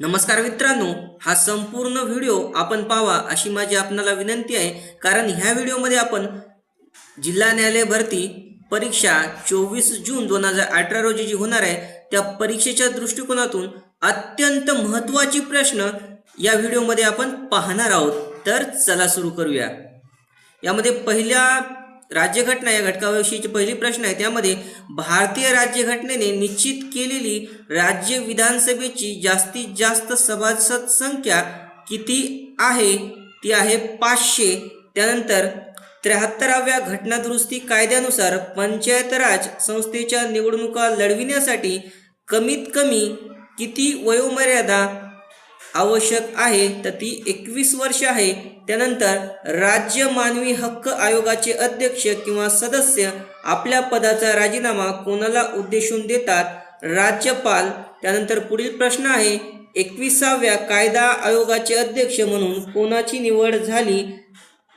नमस्कार मित्रांनो हा संपूर्ण व्हिडिओ आपण पावा अशी माझी आपणाला विनंती आहे. कारण ह्या व्हिडिओमध्ये आपण जिल्हा न्यायालय भरती परीक्षा चोवीस जून दोन हजार अठरा रोजी जी होणार आहे त्या परीक्षेच्या दृष्टिकोनातून अत्यंत महत्त्वाची प्रश्न या व्हिडिओमध्ये आपण पाहणार आहोत. तर चला सुरू करूया. यामध्ये पहिल्या राज्यघटना या घटकाविषयीचे पहिली प्रश्न आहे. त्यामध्ये भारतीय राज्यघटनेने निश्चित केलेली राज्य विधानसभेची जास्तीत जास्त सभासद संख्या किती आहे? ती आहे पाचशे. त्यानंतर त्र्याहत्तराव्या घटनादुरुस्ती कायद्यानुसार पंचायत राज संस्थेच्या निवडणुका लढविण्यासाठी कमीत कमी किती वयोमर्यादा आवश्यक आहे? तर ती एकवीस वर्ष आहे. त्यानंतर राज्य मानवी हक्क आयोगाचे अध्यक्ष किंवा सदस्य आपल्या पदाचा राजीनामा कोणाला उद्देशून देतात? राज्यपाल. त्यानंतर पुढील प्रश्न आहे एकविसाव्या कायदा आयोगाचे अध्यक्ष म्हणून कोणाची निवड झाली?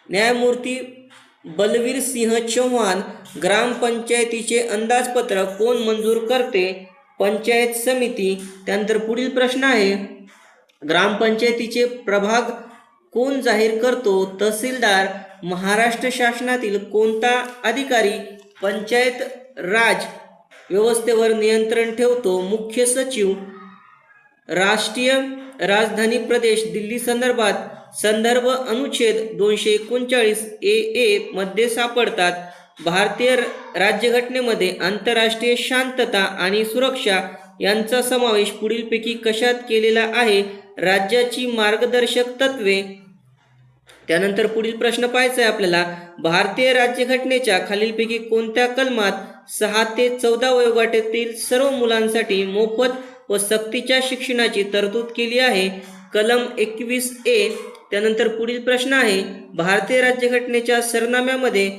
न्यायमूर्ती बलवीर सिंह चव्हाण ग्रामपंचायतीचे अंदाजपत्र कोण मंजूर करते? पंचायत समिती. त्यानंतर पुढील प्रश्न आहे ग्रामपंचायतीचे प्रभाग कोण जाहीर करतो तहसीलदार महाराष्ट्र शासनातील कोणता अधिकारी पंचायत राज व्यवस्थेवर नियंत्रण ठेवतो? मुख्य सचिव राष्ट्रीय राजधानी प्रदेश दिल्ली संदर्भात संदर्भ अनुच्छेद दोनशे एकोणचाळीस ए ए मध्ये सापडतात. भारतीय राज्यघटनेमध्ये आंतरराष्ट्रीय शांतता आणि सुरक्षा यांचा समावेश पुढीलपैकी कशात केलेला आहे? राज्याची मार्गदर्शक तत्वे त्यानंतर पुढील प्रश्न पाहायचा आहे आपल्याला. भारतीय राज्यघटनेच्या खालीलपैकी कोणत्या कलमात सहा ते चौदा वयोगटातील सर्व मुलांसाठी मोफत व सक्तीच्या शिक्षणाची तरतूद केली आहे? कलम एकवीस ए. त्यानंतर पुढील प्रश्न आहे. भारतीय राज्यघटनेच्या सरनाम्यामध्ये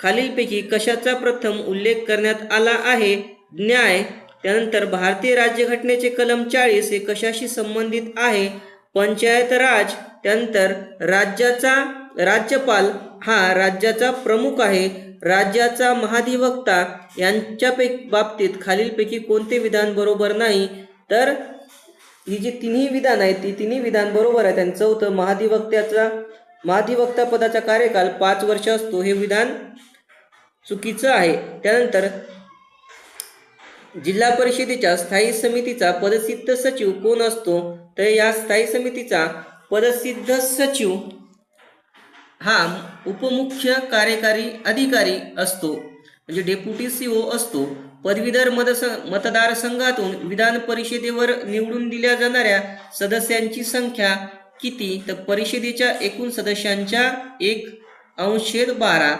खालीलपैकी कशाचा प्रथम उल्लेख करण्यात आला आहे? न्याय. त्यानंतर भारतीय राज्यघटनेचे कलम चाळीस हे कशाशी संबंधित आहे? पंचायत राज त्यानंतर राज्याचा राज्यपाल हा राज्याचा प्रमुख आहे. राज्याचा महाधिवक्ता यांच्यापैकी बाबतीत खालीलपैकी कोणते विधान बरोबर नाही? तर ही जी तिन्ही विधान आहेत ती तिन्ही विधान बरोबर आहेत. आणि चौथं महाधिवक्त्याचा महाधिवक्ता पदाचा कार्यकाल पाच वर्ष असतो. हे विधान चुकीचं आहे. त्यानंतर जिल्हा परिषदेच्या स्थायी समितीचा पदसिद्ध सचिव कोण असतो? तर या स्थायी समितीचा पदसिद्ध सचिव. हा उपमुख्य कार्यकारी अधिकारी असतो. म्हणजे डेप्युटी ओ असतो. पदवीधर मतस मतदारसंघातून विधान परिषदेवर निवडून दिल्या जाणाऱ्या सदस्यांची संख्या किती? तर परिषदेच्या एकूण सदस्यांच्या एक अंशेद बारा.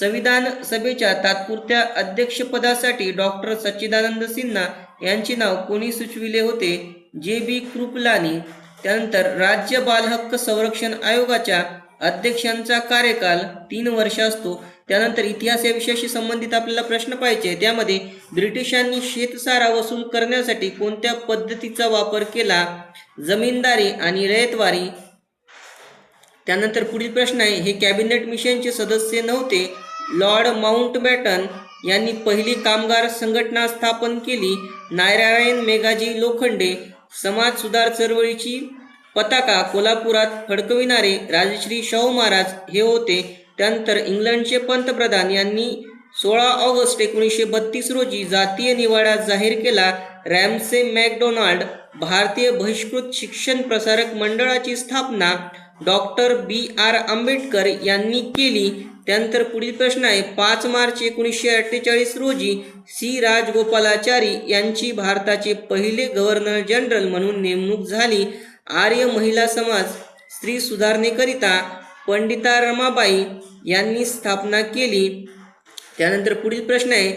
संविधान सभेच्या तात्पुरत्या अध्यक्षपदासाठी डॉक्टर सच्चिदानंद सिन्हा यांचे नाव कोणी सुचविले होते? जे बी कृपलानी. त्यानंतर राज्य बालहक्क संरक्षण आयोगाच्या अध्यक्षांचा कार्यकाल तीन वर्ष असतो. त्यानंतर इतिहास या विषयाशी संबंधित आपल्याला प्रश्न पाहिजे त्यामध्ये ब्रिटिशांनी शेतसारा वसूल करण्यासाठी कोणत्या पद्धतीचा वापर केला? जमीनदारी आणि रयतवारी. त्यानंतर पुढील प्रश्न आहे हे कॅबिनेट मिशनचे सदस्य नव्हते. लॉर्ड माउंटबॅटन यांनी पहिली कामगार संघटना स्थापन केली. नारायण मेघाजी लोखंडे समाज सुधार चळवळीची पताका कोल्हापुरात फडकविणारे राजश्री शाहू महाराज हे होते. त्यानंतर इंग्लंडचे पंतप्रधान यांनी सोळा ऑगस्ट एकोणीसशे बत्तीस रोजी जातीय निवाडा जाहीर केला. रॅमसे मॅकडोनाल्ड भारतीय बहिष्कृत शिक्षण प्रसारक मंडळाची स्थापना डॉक्टर बी आर आंबेडकर यांनी केली. त्यानंतर पुढील प्रश्न आहे पाच मार्च एकोणीसशे अठ्ठेचाळीस रोजी सी राजगोपालाचारी यांची भारताचे पहिले गव्हर्नर जनरल म्हणून नेमणूक झाली. आर्य महिला समाज स्त्री सुधारणेकरिता पंडिता रमाबाई यांनी स्थापना केली. त्यानंतर पुढील प्रश्न आहे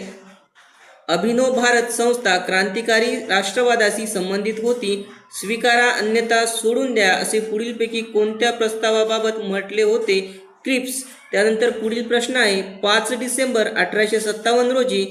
अभिनव भारत संस्था क्रांतिकारी राष्ट्रवादाशी संबंधित होती. स्वीकारा अन्यथा सोडून द्या असे पुढीलपैकी कोणत्या प्रस्तावाबाबत म्हटले होते? क्रिप्स. त्यानंतर पुढील प्रश्न आहे पाच डिसेंबर अठराशे सत्तावन्न रोजी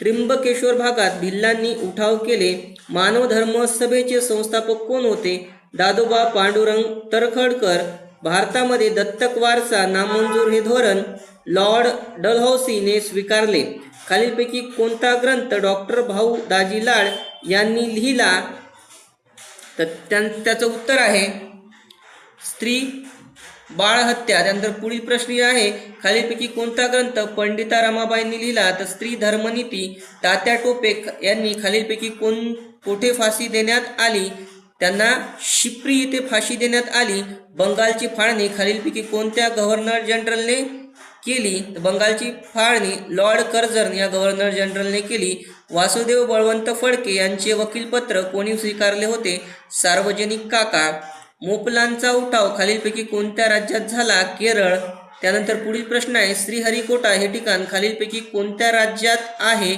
त्र्यंबकेश्वर भागात भिल्लांनी उठाव केले. मानव धर्म सभेचे संस्थापक कोण होते? दादोबा पांडुरंग तरखडकर. भारतामध्ये दत्तक वारसा नामंजूर हे धोरण लॉर्ड डलहौसीने स्वीकारले. खालीलपैकी कोणता ग्रंथ डॉक्टर भाऊ दाजी लाड यांनी लिहिला? तर त्यां त्याचं उत्तर आहे स्त्री बाळहत्या त्यानंतर पुढील प्रश्न आहे खालीलपैकी कोणता ग्रंथ पंडिता रमाबाईंनी लिहिला? तर स्त्री धर्मनीती तात्या टोपे यांनी खालीलपैकी कोण कोठे फाशी देण्यात आली? त्यांना शिप्री येथे फाशी देण्यात आली. बंगालची फाळणी खालीलपैकी कोणत्या गव्हर्नर जनरलने केली? तर बंगालची फाळणी लॉर्ड कर्जन या गव्हर्नर जनरलने केली. वासुदेव बळवंत फडके यांचे वकीलपत्र कोणी स्वीकारले होते? सार्वजनिक काका मोपलांचा उठाव खालीलपैकी कोणत्या राज्यात झाला? केरळ. त्यानंतर पुढील प्रश्न आहे श्रीहरिकोटा हे ठिकाण खालीलपैकी कोणत्या राज्यात आहे?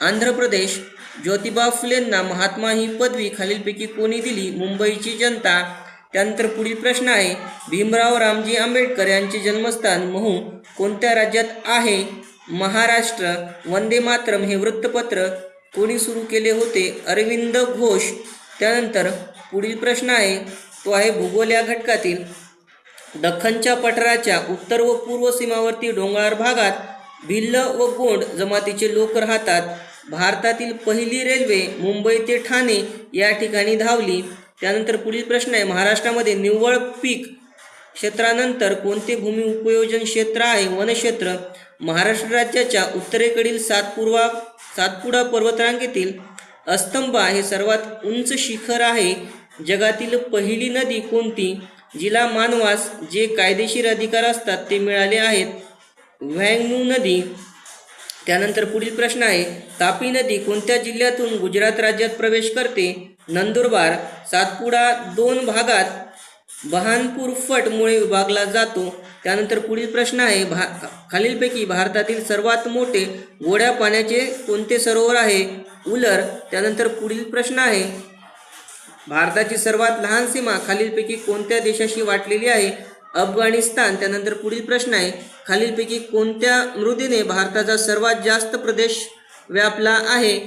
आंध्र प्रदेश. ज्योतिबा फुलेंना महात्मा ही पदवी खालीलपैकी कोणी दिली? मुंबईची जनता. त्यानंतर पुढील प्रश्न आहे भीमराव रामजी आंबेडकर यांचे जन्मस्थान महू कोणत्या राज्यात आहे? महाराष्ट्र. वंदे मातरम हे वृत्तपत्र कोणी सुरू केले होते? अरविंद घोष. त्यानंतर पुढील प्रश्न आहे तो आहे भूगोल या घटकातील दख्खनच्या पठाराच्या उत्तर व पूर्व सीमावर्ती डोंगराळ भागात भिल्ल व गोंड जमातीचे लोक राहतात. भारतातील पहिली रेल्वे मुंबई ते ठाणे या ठिकाणी धावली. त्यानंतर पुढील प्रश्न आहे महाराष्ट्रामध्ये निव्वळ पीक क्षेत्रानंतर कोणते भूमी उपयोजन क्षेत्र आहे? वनक्षेत्र महाराष्ट्र राज्याच्या उत्तरेकडील सातपुर्वा सातपुडा पर्वतरांगेतील अस्तंबा हे सर्वात उंच शिखर आहे. जगातील पहिली नदी कोणती जिला मानवास जे कायदेशीर अधिकार असतात ते मिळाले आहेत? व्हँगनू नदी. त्यानंतर पुढील प्रश्न आहे तापी नदी कोणत्या जिल्ह्यातून गुजरात राज्यात प्रवेश करते? नंदुरबार सातपुडा दोन भागात बहानपूर फटमुळे विभागला जातो. त्यानंतर पुढील प्रश्न आहे भा खालीलपैकी भारतातील सर्वात मोठे गोड्या पाण्याचे कोणते सरोवर आहे? उलर. त्यानंतर पुढील प्रश्न आहे भारताची सर्वात लहान सीमा खालीलपैकी कोणत्या देशाशी वाटलेली आहे? अफगाणिस्तान त्यानंतर पुढील प्रश्न आहे. खालीलपैकी कोणत्या मृदेने भारताचा सर्वात जास्त प्रदेश व्यापला आहे?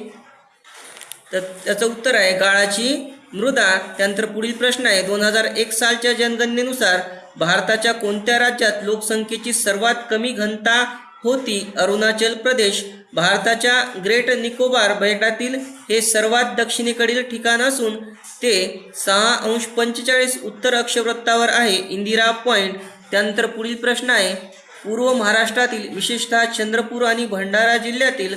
तर त्याचं उत्तर आहे गाळाची मृदा. त्यानंतर पुढील प्रश्न आहे दोन हजार एक सालच्या जनगणनेनुसार भारताच्या कोणत्या राज्यात लोकसंख्येची सर्वात कमी घनता होती. अरुणाचल प्रदेश भारताच्या ग्रेट निकोबार बेटातील हे सर्वात दक्षिणेकडील ठिकाण असून ते सहा अंश पंचेचाळीस उत्तर अक्षवृत्तावर आहे. इंदिरा पॉईंट त्यानंतर पुढील प्रश्न आहे. पूर्व महाराष्ट्रातील विशेषतः चंद्रपूर आणि भंडारा जिल्ह्यातील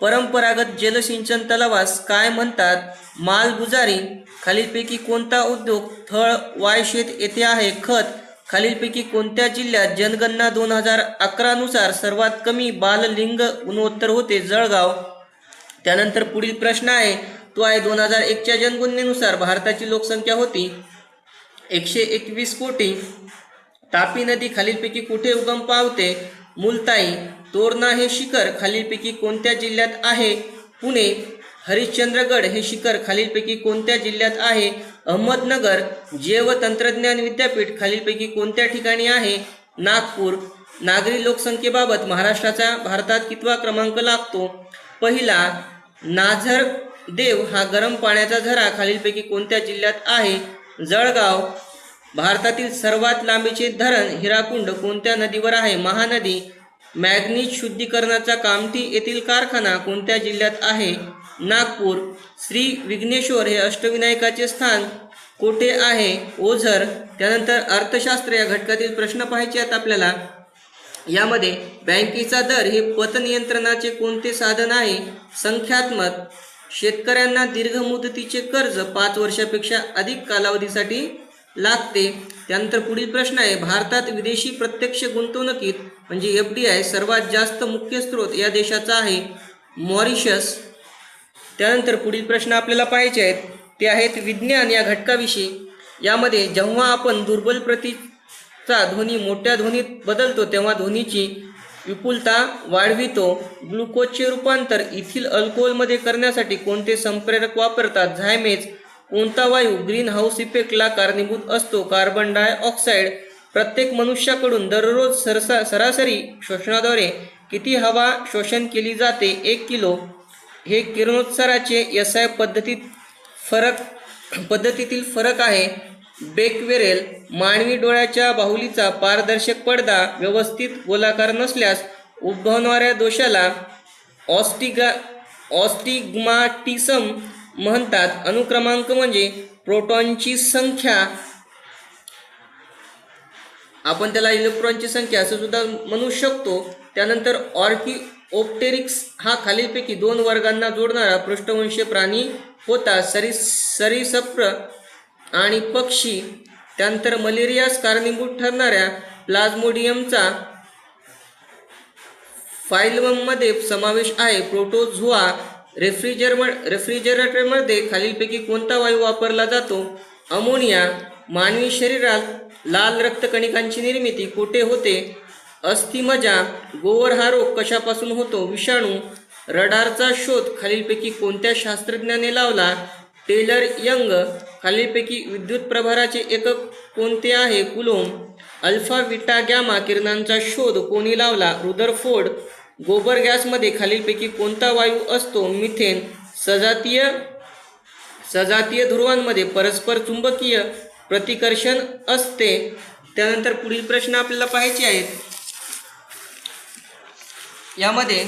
परंपरागत जलसिंचन तलावास काय म्हणतात? मालगुजारी खालीलपैकी कोणता उद्योग थळ वायशेत येथे आहे? खत खालीलपैकी कोणत्या जिल्ह्यात जनगणना दोन हजार अकरानुसार सर्वात कमी बाललिंग गुणोत्तर होते जळगाव? त्यानंतर पुढील प्रश्न आहे तो आहे दोन हजार एकच्या जनगणनेनुसार भारताची लोकसंख्या होती एकशे एकवीस कोटी. तापी नदी खालीलपैकी कुठे उगम पावते? मुलताई तोरणा हे शिखर खालीलपैकी कोणत्या जिल्ह्यात आहे? पुणे हरिश्चंद्रगड हे शिखर खालीलपैकी कोणत्या जिल्ह्यात आहे? अहमदनगर जैव तंत्रज्ञान विद्यापीठ खालीलपैकी कोणत्या ठिकाणी आहे? नागपूर नागरी लोकसंख्येबाबत महाराष्ट्राचा भारतात कितवा क्रमांक लागतो? पहिला नाझर देव हा गरम पाण्याचा झरा खालीलपैकी कोणत्या जिल्ह्यात आहे? जळगाव भारतातील सर्वात लांबीचे धरण हिराकुंड कोणत्या नदीवर आहे? महानदी मॅग्नीज शुद्धीकरणाचा कामठी येथील कारखाना कोणत्या जिल्ह्यात आहे? नागपूर श्री विघ्नेश्वर हे अष्टविनायकाचे स्थान कोठे आहे? ओझर त्यानंतर अर्थशास्त्र या घटकातील प्रश्न पाहायचे आहेत आपल्याला. यामध्ये बँकेचा दर हे पतनियंत्रणाचे कोणते साधन आहे? संख्यात्मक. शेतकऱ्यांना दीर्घ मुदतीचे कर्ज पाच वर्षापेक्षा अधिक कालावधीसाठी लागते. त्यानंतर पुढील प्रश्न आहे भारतात विदेशी प्रत्यक्ष गुंतवणुकीत म्हणजे एफ डी आय सर्वात जास्त मुख्य स्रोत या देशाचा आहे मॉरिशस. त्यानंतर पुढील प्रश्न आपल्याला पाहायचे आहेत. ते आहेत विज्ञान या घटकाविषयी. यामध्ये जेव्हा आपण दुर्बल प्रतीचा ध्वनी मोठ्या ध्वनीत बदलतो तेव्हा ध्वनीची विपुलता वाढवितो. ग्लुकोजचे रूपांतर इथिल अल्कोहोलमध्ये करण्यासाठी कोणते संप्रेरक वापरतात? झायमेज कोणता वायू ग्रीन हाऊस इफेक्टला कारणीभूत असतो? कार्बन डायऑक्साईड प्रत्येक मनुष्याकडून दररोज सरसा सरासरी शोषणाद्वारे किती हवा शोषण केली जाते? एक किलो. हे किरणोत्साराचे एस आय पद्धतीत फरक पद्धतीतील फरक आहे. बेकवेरेल मानवी डोळ्याच्या बाहुलीचा पारदर्शक पडदा व्यवस्थित गोलाकार नसल्यास उद्भवणाऱ्या दोषाला ऑस्टिगा ऑस्टिग्माटिसम म्हणतात. अनुक्रमांक म्हणजे प्रोटॉनची संख्या. आपण त्याला इलेक्ट्रॉनची संख्या असं सुद्धा म्हणू शकतो. त्यानंतर ऑर्की ओप्टेरिक्स हा खालीलपैकी दोन वर्गांना जोडणारा पृष्ठवंशीय प्राणी होता. सरी सरीसप्र आणि पक्षी त्यानंतर मलेरियास कारणीभूत ठरणाऱ्या प्लाझ्मोडियमचा फायलममध्ये समावेश आहे. प्रोटोझुआ रेफ्रिजर रेफ्रिजरेटरमध्ये खालीलपैकी कोणता वायू वापरला जातो? अमोनिया मानवी शरीरात लाल रक्तकणिकांची निर्मिती कुठे होते? अस्थिमजा गोवर हा रोग कशापासून होतो? विषाणू रडारचा शोध खालीलपैकी कोणत्या शास्त्रज्ञाने लावला? टेलर यंग खालीलपैकी विद्युत प्रभाराचे एकक कोणते आहे? कुलोम अल्फा विटा गॅमा किरणांचा शोध कोणी लावला? रुदरफोर्ड गोबर गॅसमध्ये खालीलपैकी कोणता वायू असतो? मिथेन सजातीय सजातीय ध्रुवांमध्ये परस्पर चुंबकीय प्रतिकर्षण असते. त्यानंतर पुढील प्रश्न आपल्याला पाहायचे आहेत. यामध्ये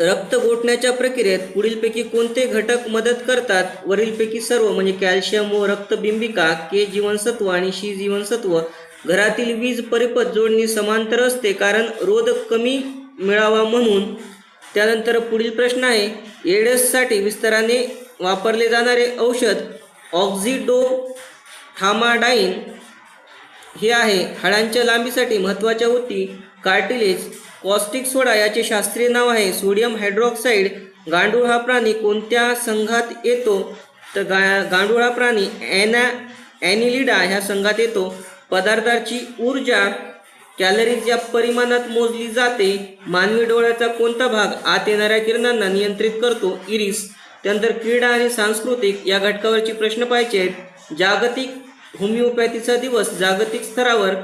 रक्त गोठण्याच्या प्रक्रियेत पुढीलपैकी कोणते घटक मदत करतात? वरीलपैकी सर्व म्हणजे कॅल्शियम व रक्तबिंबिका के जीवनसत्व आणि शी जीवनसत्व. घरातील वीज परिपथ जोडणी समांतर असते कारण रोध कमी मिळावा म्हणून. त्यानंतर पुढील प्रश्न आहे एडससाठी विस्ताराने वापरले जाणारे औषध ऑक्झिडो थामाडाईन हे आहे. हाडांच्या लांबीसाठी महत्त्वाच्या होती कार्टिलेज कॉस्टिक सोडा याचे शास्त्रीय नाव आहे. सोडियम हायड्रॉक्साईड गांडूळ हा प्राणी कोणत्या संघात येतो? तर गा गांडूळ हा प्राणी ॲना ॲनिलिडा ह्या संघात येतो. पदार्थाची ऊर्जा कॅलरीज या परिमाणात मोजली जाते. मानवी डोळ्याचा कोणता भाग आत येणाऱ्या किरणांना नियंत्रित करतो? इरिस. त्यानंतर क्रीडा आणि सांस्कृतिक या घटकावरचे प्रश्न पाहिजे आहेत. जागतिक होमिओपॅथीचा दिवस जागतिक स्तरावर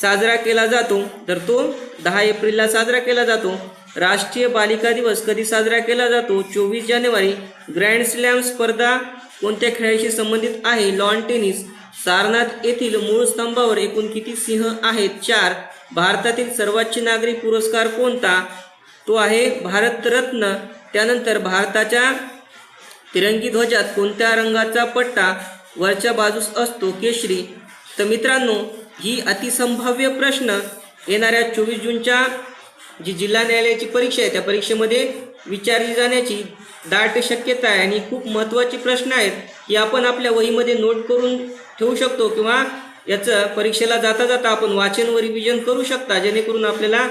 साजरा केला जातो. तर तो दहा एप्रिलला साजरा केला जातो. राष्ट्रीय बालिका दिवस कधी साजरा केला जातो? चोवीस जानेवारी. ग्रँड स्लॅम स्पर्धा कोणत्या खेळाशी संबंधित आहे? Lawn tennis. सारनाथ येथील मूळ स्तंभावर एकूण किती सिंह आहेत? चार. भारतातील सर्वोच्च नागरी पुरस्कार कोणता? तो आहे भारतरत्न. त्यानंतर भारताच्या तिरंगी ध्वजात कोणत्या रंगाचा पट्टा वरच्या बाजूस असतो केशरी. तर मित्रांनो ही अतिसंभाव्य प्रश्न येणाऱ्या चोवीस जूनच्या जी जिल्हा न्यायालयाची परीक्षा आहे त्या परीक्षेमध्ये विचारली जाण्याची दाट शक्यता आहे आणि खूप महत्त्वाचे प्रश्न आहेत की आपण आपल्या वहीमध्ये नोट करून ठेवू शकतो किंवा याचं परीक्षेला जाता जाता आपण वाचन व रिव्हिजन करू शकता जेणेकरून आपल्याला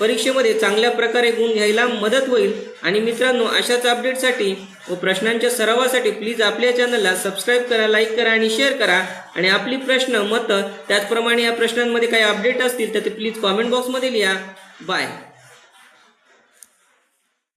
परीक्षेमध्ये चांगल्या प्रकारे गुण घ्यायला मदत होईल. आणि मित्रांनो अशाच अपडेटसाठी व प्रश्नांच्या सरावासाठी प्लीज आपल्या चॅनलला सबस्क्राईब करा लाईक करा आणि शेअर करा. आणि आपली प्रश्न मतं त्याचप्रमाणे या प्रश्नांमध्ये काही अपडेट असतील तर ते प्लीज कॉमेंट बॉक्समध्ये लिहा. बाय